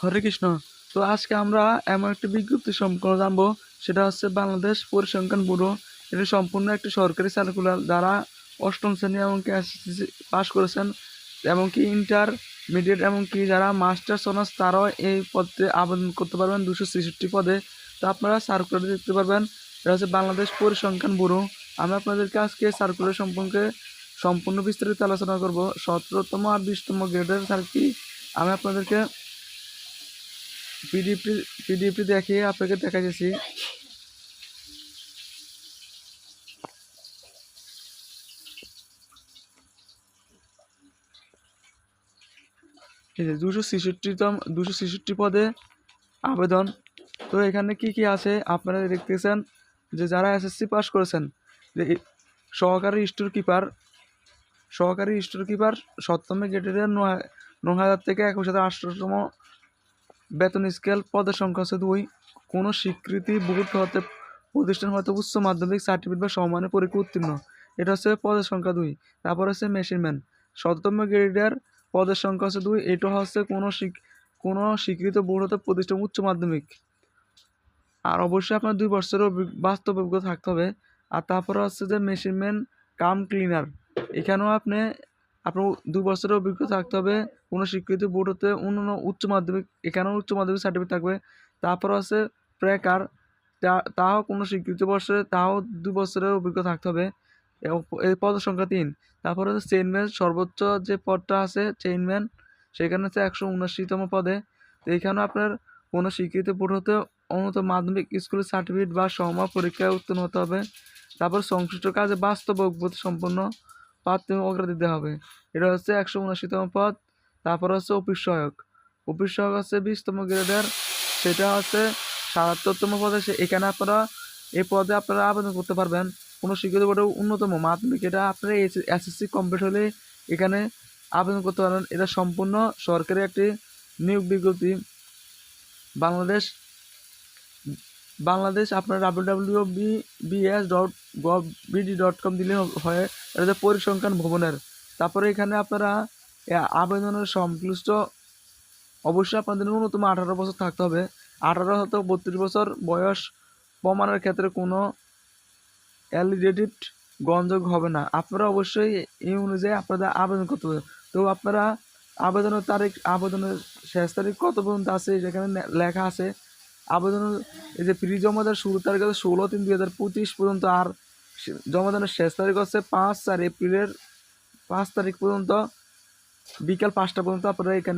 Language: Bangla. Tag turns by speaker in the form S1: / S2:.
S1: হরে কৃষ্ণ। তো আজকে আমরা এমন একটি বিজ্ঞপ্তি সম্পর্কে জানব, সেটা হচ্ছে বাংলাদেশ পরিসংখ্যান ব্যুরো। এটি সম্পূর্ণ একটি সরকারি সার্কুলার যারা অষ্টম শ্রেণি এমনকি এসএসসি পাস করেছেন, এমনকি ইন্টারমিডিয়েট এমনকি যারা মাস্টার্স অনার্স তারাও এই পদে আবেদন করতে পারবেন দুশো ছেষট্টি পদে। তো আপনারা সার্কুলার দেখতে পারবেন, এটা হচ্ছে বাংলাদেশ পরিসংখ্যান ব্যুরো। আমি আপনাদেরকে আজকে সার্কুলার সম্পর্কে সম্পূর্ণ বিস্তারিত আলোচনা করব। সতেরোতম আর বিশতম গ্রেডের সার্কি আমি আপনাদেরকে পিডিএফটি পিডিএফটি দেখিয়ে আপনাকে ঠিক আছে দুশো ছেষট্টিতম, দুশো ছেষট্টি পদে আবেদন। তো এখানে কি কি আছে? আপনারা দেখতেছেন যে যারা এসএসসি পাস করেছেন, যে সহকারী স্টোর কিপার, সহকারী স্টোর কিপার সপ্তম গ্রেডের ন হাজার থেকে একুশ হাজার আটশোতম বেতন স্কেল, পদের সংখ্যা হচ্ছে দুই। কোনো স্বীকৃতি বোর্ড হতে প্রতিষ্ঠান হতে উচ্চ মাধ্যমিক সার্টিফিকেট বা সমানের পরীক্ষা উত্তীর্ণ। এটা হচ্ছে পদের সংখ্যা দুই। তারপর হচ্ছে মেশিনম্যান শততম গ্রেডের পদের সংখ্যা হচ্ছে দুই। এটা হচ্ছে কোনো কোনো স্বীকৃত বোর্ড হতে প্রতিষ্ঠান উচ্চ মাধ্যমিক। আর অবশ্যই আপনার দুই বছরের বাস্তব অভিজ্ঞতা থাকতে হবে। আর তারপরে হচ্ছে যে মেশিনম্যান কাম ক্লিনার এখানেও আপনি আপনার দুই বছরের অভিজ্ঞতা থাকতে হবে, কোনো স্বীকৃতি বোর্ড হতে অন্য উচ্চ মাধ্যমিক, এখানেও উচ্চ মাধ্যমিক সার্টিফিকেট থাকবে। তারপর আছে প্রেকার তাও কোনো স্বীকৃতি বর্ষে, তাও দুই বছরের অভিজ্ঞতা থাকতে হবে। এই পদ সংখ্যা তিন। তারপর হচ্ছে চেইনম্যান সর্বোচ্চ যে পদটা আছে চেইনম্যান সেখানে হচ্ছে একশো উনআশিতম পদে। তো এখানেও আপনার কোনো স্বীকৃতি বোর্ড হতে উন্নত মাধ্যমিক স্কুলের সার্টিফিকেট বা সমা পরীক্ষায় উত্তীর্ণ হতে হবে। তারপর সংশ্লিষ্ট কাজে বাস্তব অভিজ্ঞতা সম্পন্ন প্রাথমিক অগ্রাধিকার দিতে হবে। এটা হচ্ছে একশো উনআশিতম পদ তারপর হচ্ছে অফিস সহায়ক। অফিস সহায়ক হচ্ছে বিশতম গ্রেডের, সেটা হচ্ছে সাতাত্তরতম পদে এখানে আপনারা এই পদে আপনারা আবেদন করতে পারবেন। কোনো স্বীকৃত বোর্ডে অন্যতম মাধ্যমিক। এটা আপনারা এসএসসি কমপ্লিট হলে এখানে আবেদন করতে পারেন এটা সম্পূর্ণ সরকারি একটি নিয়োগ বিজ্ঞপ্তি। বাংলাদেশ বাংলাদেশ আপনার W W BS dot gov BD dot com দিলে হয় এটা পরিসংখ্যান ভবনের। তারপরে এখানে আপনারা আবেদনের সংশ্লিষ্ট অবশ্যই আপনাদের ন্যূনতম আঠারো বছর থাকতে হবে। আঠারো হতে বত্রিশ বছর বয়স প্রমাণের ক্ষেত্রে কোনো অ্যালিডেটেড গ্রহণযোগ্য হবে না। আপনারা অবশ্যই এই অনুযায়ী আপনাদের আবেদন করতে হবে। তো আপনারা আবেদনের তারিখ, আবেদনের শেষ তারিখ কত পর্যন্ত আছে, যেখানে লেখা আছে আবেদনের এই যে ফ্রি জমাদার শুরু তারিখ আছে ষোলো তিন দুই হাজার পঁচিশ পর্যন্ত, আর জমা শেষ তারিখ হচ্ছে পাঁচ চার এপ্রিলের পাঁচ তারিখ পর্যন্ত, বিকাল পাঁচটা পর্যন্ত আপনারা এখানে